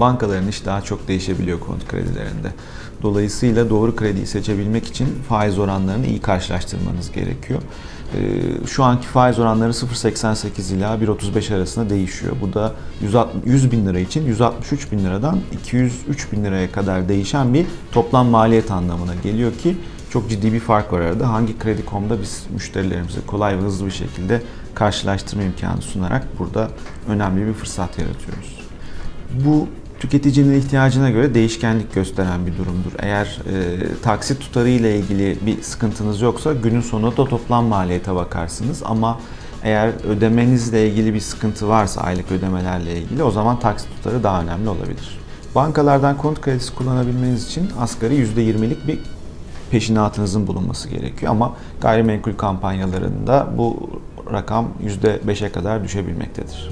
bankaların işi daha çok değişebiliyor konut kredilerinde. Dolayısıyla doğru krediyi seçebilmek için faiz oranlarını iyi karşılaştırmanız gerekiyor. Ee, Şu anki faiz oranları 0.88 ila 1.35 arasında değişiyor. Bu da 160 100 bin lira için 163 bin liradan 203 bin liraya kadar değişen bir toplam maliyet anlamına geliyor ki çok ciddi bir fark var arada. Hangi kredi.com'da biz müşterilerimize kolay ve hızlı bir şekilde karşılaştırma imkanı sunarak burada önemli bir fırsat yaratıyoruz. Bu tüketicinin ihtiyacına göre değişkenlik gösteren bir durumdur. Eğer e, taksit tutarı ile ilgili bir sıkıntınız yoksa günün sonunda toplam maliyete bakarsınız ama eğer ödemenizle ilgili bir sıkıntı varsa aylık ödemelerle ilgili o zaman taksit tutarı daha önemli olabilir. Bankalardan konut kredisi kullanabilmeniz için asgari %20'lik bir peşinatınızın bulunması gerekiyor ama gayrimenkul kampanyalarında bu rakam %5'e kadar düşebilmektedir.